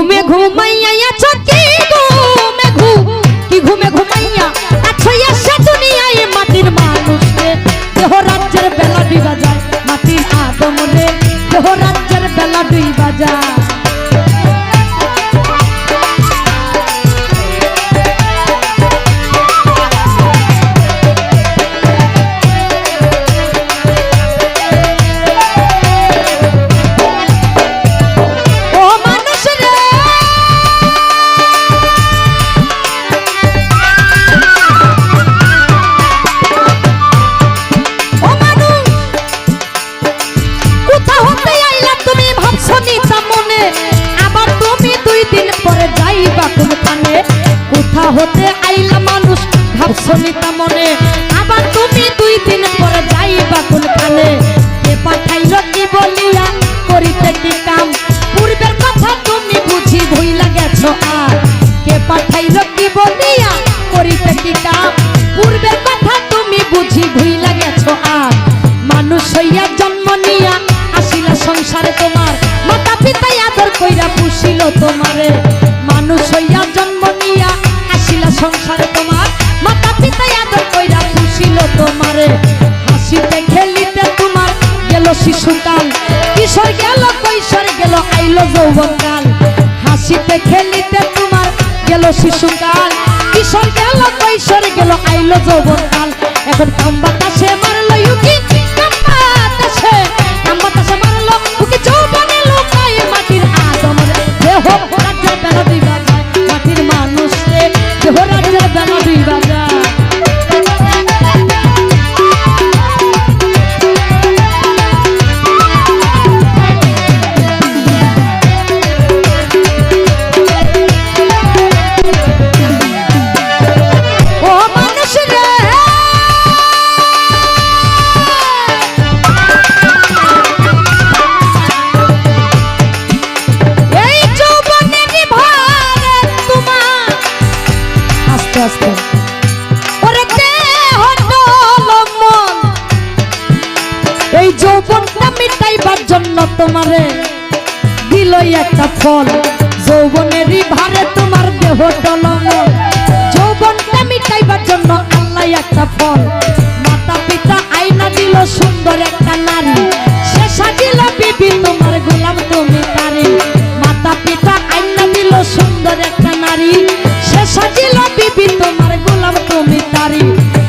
ঘুমে ঘুমাইয়া আছো কি ঘুমে ঘুম, কি ঘুমে ঘুমাইয়া? আছো এসে দুনিয়ায় মাটির মানুষ রে, দেহ রাজ্যের বেলা দুই বাজায়, মাটির আদম রে, দেহ রাজ্যের বেলা দুই যায় হতে আইলা মানুষ, ভাবছ নিতা মনে। আবার তুমি দুই দিন পরে যাইবা কোনখানে? কে পাঠাইল কি বলিয়া, করিতে কি কাম? পূর্বের কথা তুমি বুঝি ভুইলা গেছো আর। কে পাঠাইল কি বলিয়া, করিতে কি কাম? পূর্বের কথা তুমি বুঝি ভুইলা গেছো আর। মানুষ হইয়া জন্ম নিয়া, আসিলা সংসারে তোমার। মাতা পিতাই আদর কইরা পুষিল তোমারে। শিশুকাল। কিশোর গেল, কৈশোর গেল, আইলো যৌবনকাল। হাসিতে খেলিতে তোমার গেল শিশুকাল। কিশোর গেল, কৈশোর গেল, আইলো যৌবনকাল। এখন কাম বাতাসে মারলো ইউকি, কাম বাতাসে কাম বাতাসে মারলো উকি যৌবনে লোকায় মাটির বেলা দুই বাজায়, মাটির মানুষ দেহ রাজ্যের বেলা দুই বাজায়। এই যৌবনটা মিটাইবার জন্য তোমারে দিলই একটা ফল। যৌবনেরই ভারে তোমার দেহ টলমল যৌবনটা মিটাইবার জন্য আল্লাহ একটা ফল। মাতা পিতা আইনা দিল সুন্দর একটা নারী। সে সাজিল বিবি তোমার গোলাম তুমি তারি। মাতা পিতা আইনা দিল সুন্দর একটা নারী। সে সাজিল বিবি তোমার গোলাম তুমি তারি।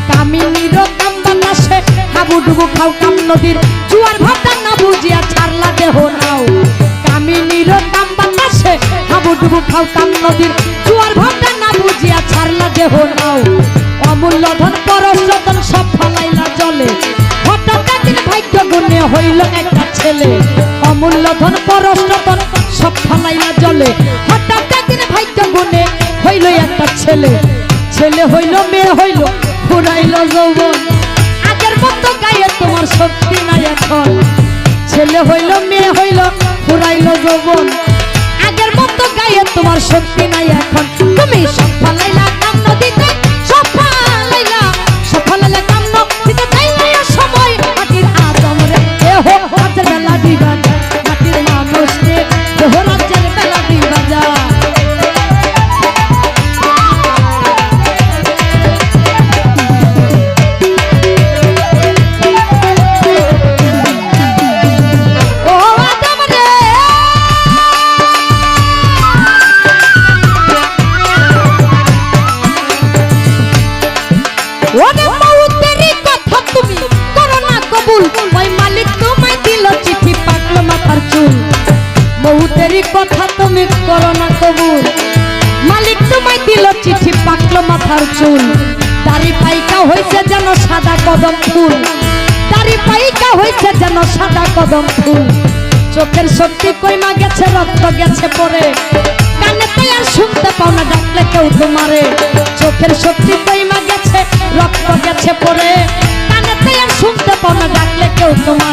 কামিনীর কাম বাতাসে হাবুডুবু খাও নদীর জুয়ার ভাটা না বুঝিয়া ছাড়লা দেহ নাও। কামিনীর কাম বাতাসে হাবুডুবু খাও কাম নদীর জুয়ার ভাটা না বুঝিয়া ছাড়লা দেহ নাও। অমূল্য ধন পরশ রতন সব ফালাইলা জলে। হঠাৎ একদিন ভাগ্য গুণে হইল একটা ছেলে। অমূল্য ধন পরশ রতন সব ফালাইলা জলে। হঠাৎ একদিন ভাগ্য গুণে হইল একটা ছেলে। ছেলে হইল, মেয়ে হইল, ফুরাইল যৌবন। মতো গায়ে তোমার শক্তি নাই এখন। ছেলে হইল, মেয়ে হইল ফুরাইল যৌবন। আগের মতো গায়ে তোমার শক্তি নাই এখন। তুমি সব ফালাইলা মউতেরই কথা তুমি করো না কবুল। মালিক তোমায় দিল চিঠি, পাকলো মাথার চুল। দাড়ি পাইকা হইছে যেন সাদা কদম ফুল। দাড়ি পাইকা হয়েছে যেন সাদা কদম ফুল। চোখের শক্তি কইমা গেছে, রক্ত গেছে পরে। কানে তাই শুনতে পাও না, ডাকলে কেউ তোমারে। চোখের শক্তি কইমা গেছে, রক্ত গেছে পরে। কানে তাই আর শুনতে পাও না, ডাকলে কেউ তোমারে।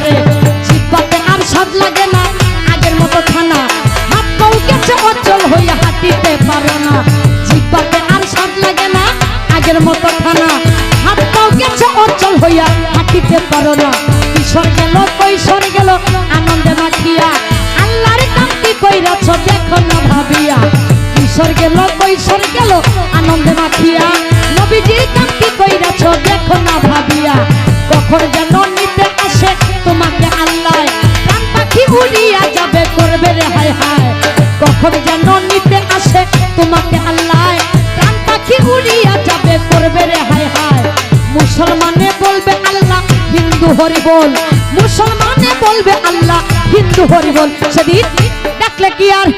কাকের মতো থানা। হাত পাও গেছে অচল হইয়া, হাঁটিতে পারো না। কিশোর গেল, কৈশোর গেল, আনন্দে মাখিয়া। আল্লাহর কান্তি কইরাছ, দেখো না ভাবিয়া। কিশোর গেল, কৈশোর গেল, আনন্দে মাখিয়া। নবীজির কান্তি কইরাছ, দেখো না ভাবিয়া। কখন যেন হরি বল মুসলমানে বলবে আল্লাহ হিন্দু হরি বল সেদিন দেখলে কি আর